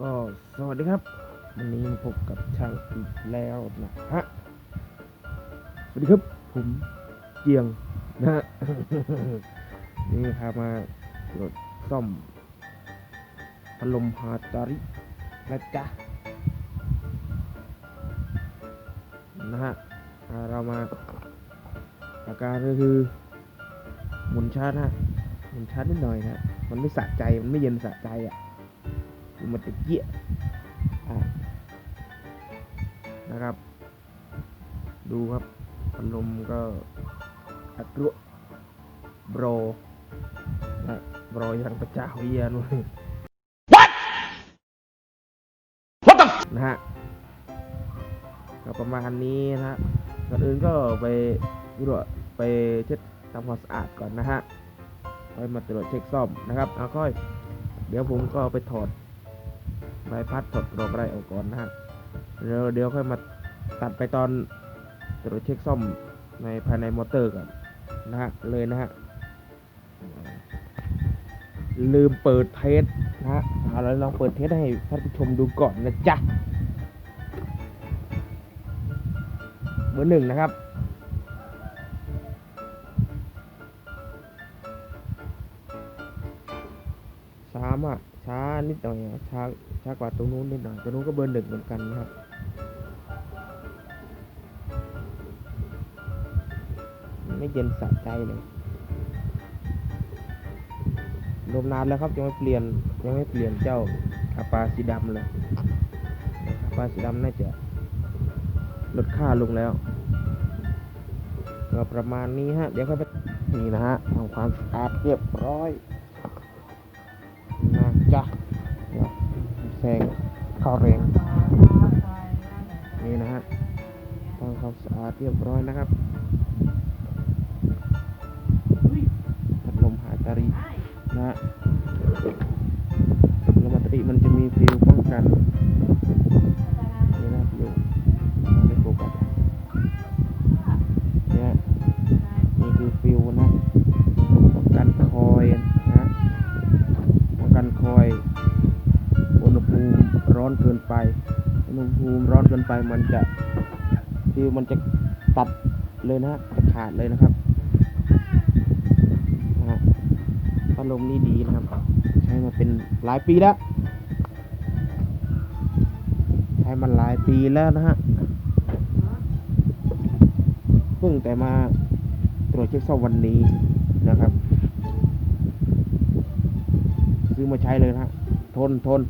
ก็สวัสดีครับ วันนี้มาพบกับช่างอีกแล้วนะฮะสวัสดีครับ ผมเจียงนะฮะนี่พามาตรวจซ่อมพัดลมฮาตารินะจ๊ะนะฮะเรามาอาการก็คือหมุนชาร์จฮะหมุนชาร์จนิดหน่อยนะมันไม่สะใจมันไม่เย็นสะใจอะ มันจะเกี้ยอะนะครับ ดูครับพัดลมก็อัตรุโบรนะโบรยังประจ้าวิยานุย What the นะฮะก็ประมาณนี้นะฮะก่อนอื่นก็ไปดูว่าไปเช็ดทำความสะอาดก่อนนะฮะค่อยมาตรวจเช็คซ่อมนะครับเอาค่อย เดี๋ยวผมก็ไปถอด ใบพัดถอดกรอบไรออกก่อนนะฮะเดี๋ยวเดี๋ยวค่อยมาตัดไปตอนตรวจเช็คซ่อมในภายในมอเตอร์ก่อนนะฮะเลยนะฮะลืมเปิดเทสนะฮะเอาแล้วลองเปิดเทสให้ท่านผู้ชมดูก่อนนะจ๊ะเบอร์หนึ่งนะครับ นิดหน่อยช้าช้ากว่าตรงนู้นนิดหน่อยตรงนู้นก็เบอร์หนึ่งเหมือนกันนะครับไม่เย็นสะใจเลยลมนานแล้วครับยังไม่เปลี่ยนยังไม่เปลี่ยนเจ้าอาปาสีดำเลยอาปาสีดำน่าจะลดค่าลงแล้วก็ประมาณนี้ฮะเดี๋ยวค่อยไปนี่นะฮะทำความสะอาดเรียบร้อย งเข้าเรงนี่นะฮะทำความสะอาดเรียบร้อยนะครับพัดลมหาตารีนะฮะลมหาตารีมันจะมีฟิล อนเกินไปอุณหภูมิร้อนเกินไปมันจะฟิวมันจะตัดเลยนะจะขาดเลยนะครับนะฮะพัดลมนี่ดีนะครับ ใช้มาเป็นหลายปีแล้ว ใช้มันหลายปีแล้วนะฮะเพิ่งแต่มาตรวจเช็คซ่อมวันนี้นะครับ ซื้อมาใช้เลยนะฮะ ทนทน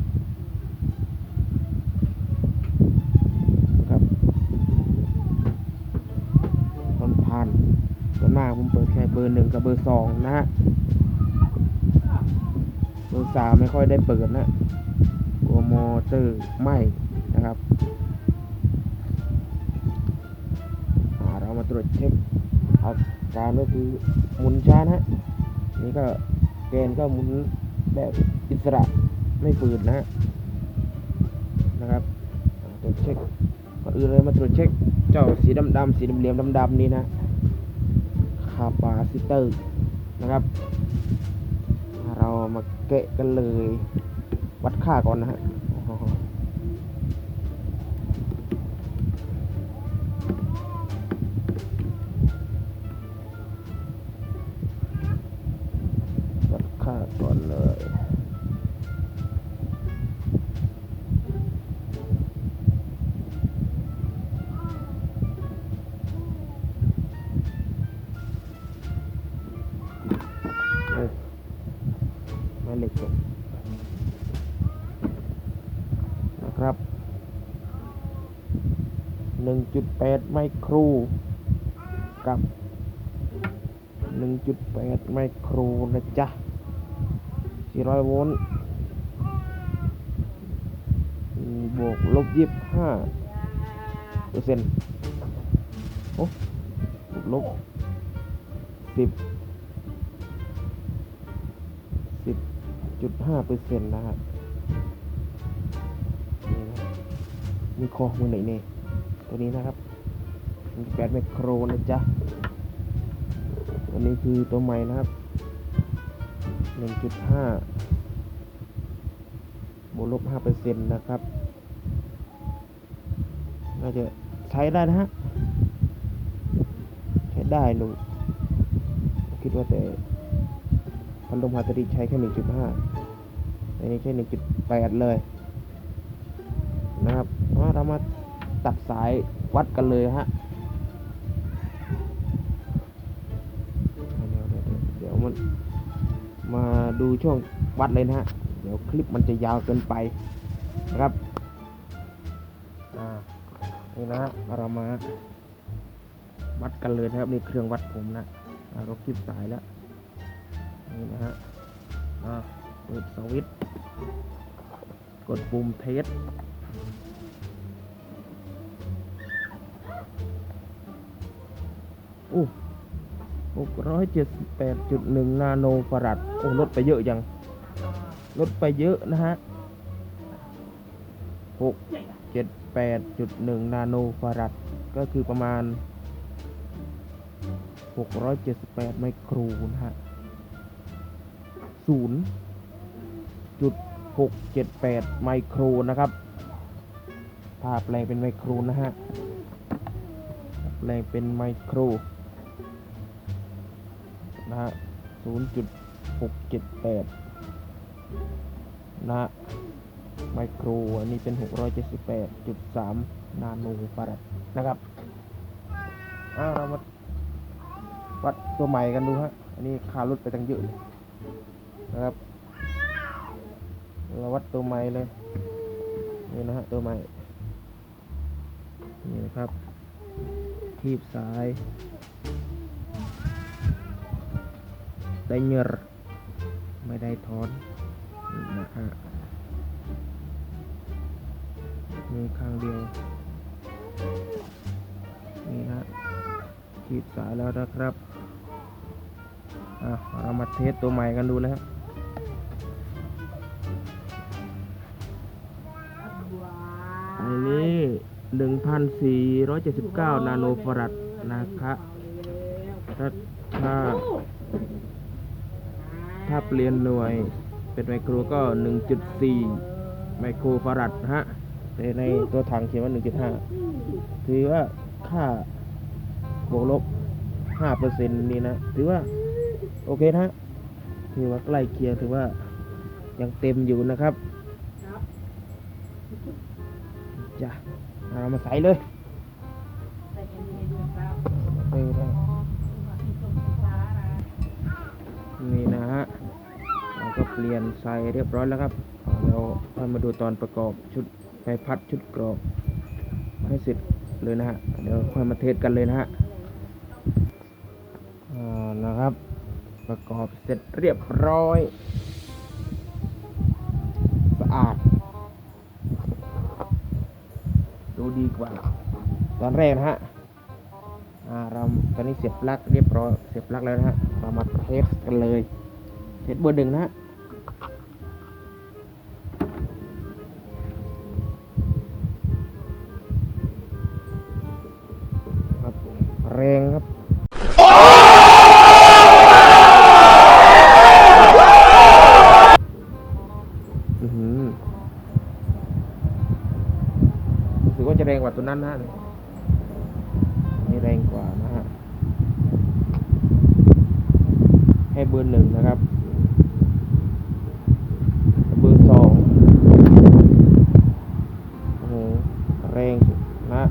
ทนทานส่วนมากผมเปิดแค่เบอร์หนึ่งกับเบอร์สองนะฮะ เบอร์สามไม่ค่อยได้เปิดนะกลัวมอเตอร์ไหมนะครับอ่าเรามาตรวจเช็คอาการก็คือหมุนช้านะฮะ นี่ก็เกณฑ์ก็หมุนแบบอิสระไม่ฝืนนะฮะนะครับตรวจเช็คก่อนอื่นเลยมาตรวจเช็คเจ้าสีดำดำสีเหลี่ยมๆดำนี้นะ คาปาซิเตอร์นะครับ เรามาเกะกันเลย วัดค่าก่อนนะฮะ 1.8 ไมโคร กับ 1.8 ไมโครนะจ๊ะ 400 โวลต์บวกลบ25เปอร์เซ็นต์โอ้บวกลบ10สิบจุดห้าเปอร์เซ็นต์นะฮะนี่นะมีคอมือไหนเนี่ย ตัวนี้นะครับแปดไมโครนะจ๊ะตัวนี้คือตัวใหม่นะครับหนึ่งจุดห้าบวกลบห้าเปอร์เซ็นต์นะครับน่าจะใช้ได้นะฮะ ใช้ได้หนูคิดว่าแต่พัดลมฮาตริใช้แค่หนึ่งจุดห้าอันนี้ใช้หนึ่งจุดแปดเลย นะครับว่าเรามา ตัดสายวัดกันเลยฮะเดี๋ยวมันมาดูช่วงวัดเลยนะฮะ เดี๋ยวคลิปมันจะยาวเกินไปนะครับนี่นะเรามาวัดกันเลยนะครับนี่เครื่องวัดผมนะเราคลิปสายแล้วนี่นะฮะเปิดสวิตช์กดปุ่มเทส โอ้หกร้อยเจ็ดสิบแปดจุดหนึ่งนาโนฟารัดโอ้ลดไปเยอะยังลดไปเยอะนะฮะหกเจ็ดแปดจุดหนึ่งนาโนฟารัดก็คือประมาณหกร้อยเจ็ดสิบแปดไมโครนะฮะศูนย์จุดหกเจ็ดแปดไมโครนะครับถ้าแปลงเป็นไมโครนะฮะแปลงเป็นไมโคร นะฮะ0.678นะฮะไมโครอันนี้เป็น 678.3 นาโนฟารัดนะครับอ่าเรามาวัดตัวใหม่กันดูฮะ อันนี้ค่าลดไปตั้งเยอะเลยนะครับ เราวัดตัวใหม่เลย นี่นะฮะตัวใหม่ นี่นะครับทีบซ้าย ได้เงรไม่ได้ถอนนี่นะฮะมีข้างเดียว นี่ฮะขีดสายแล้วนะครับ อะ เรามาเทสตัวใหม่กันดูนะครับอันนี้หนึ่งพันสี่ร้อยเจ็ดสิบเก้านาโนฟารัดนะครับถ้า ถ้าเปลี่ยนหน่วยเป็นไมโครก็ 1.4 ไมโครฟารัดนะฮะแต่ในตัวถังเขียนว่า 1.5 ถือว่าค่าบวกลบ 5%นี่นะ ถือว่า โอเคนะฮะถือว่าใกล้เคียงถือว่ายังเต็มอยู่นะครับ จ้ะ เรามาใส่เลย เรียนใส่เรียบร้อยแล้วครับเราค่อยมาดูตอนประกอบชุดไฟพัดชุดกรอบให้เสร็จเลยนะฮะเดี๋ยวค่อยมาเทสกันเลยนะฮะอ่านะครับ ประกอบเสร็จเรียบร้อย สะอาด ดูดีกว่า ตอนแรกนะฮะอ่าเราตอนนี้เสียบปลั๊กเรียบร้อยเสียบปลั๊กแล้วนะฮะเรามาเทสกันเลยเทสเบอร์หนึ่งนะฮะ นั้นนะเนี่ยนี่แรงกว่านะฮะ ให้เบอร์หนึ่งนะครับ เบอร์สองโอ้โหแรงนะ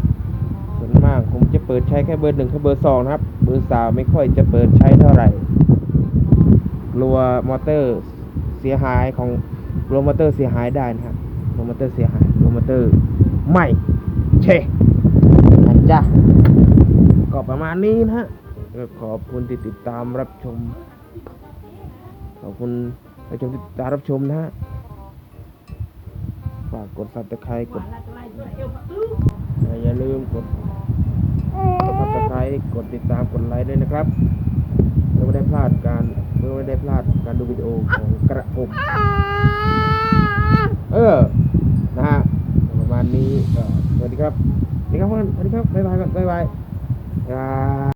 ส่วนมากผมจะเปิดใช้แค่เบอร์หนึ่งกับเบอร์สองนะครับ เบอร์สามไม่ค่อยจะเปิดใช้เท่าไหร่ กลัวมอเตอร์เสียหายของกลัวมอเตอร์เสียหายได้นะครับกลัวมอเตอร์เสียหายกลัวมอเตอร์ไม่ เช่นะจ๊ะก็ประมาณนี้นะฮะก็ขอบคุณที่ติดตามรับชม ขอบคุณผู้ชมที่ติดตามรับชมนะฮะฝากกดซับสไครต์กดอย่าลืมกดกดซับสไครต์กดติดตามกดไลค์ด้วยนะครับเพื่อไม่ได้พลาดการเพื่อไม่ได้พลาดการดูวิดีโอของกระผมเออนะฮะประมาณนี้ก็ สวัสดีครับสวัสดีครับเพื่อนสวัสดีครับบ๊ายบายบ๊ายบาย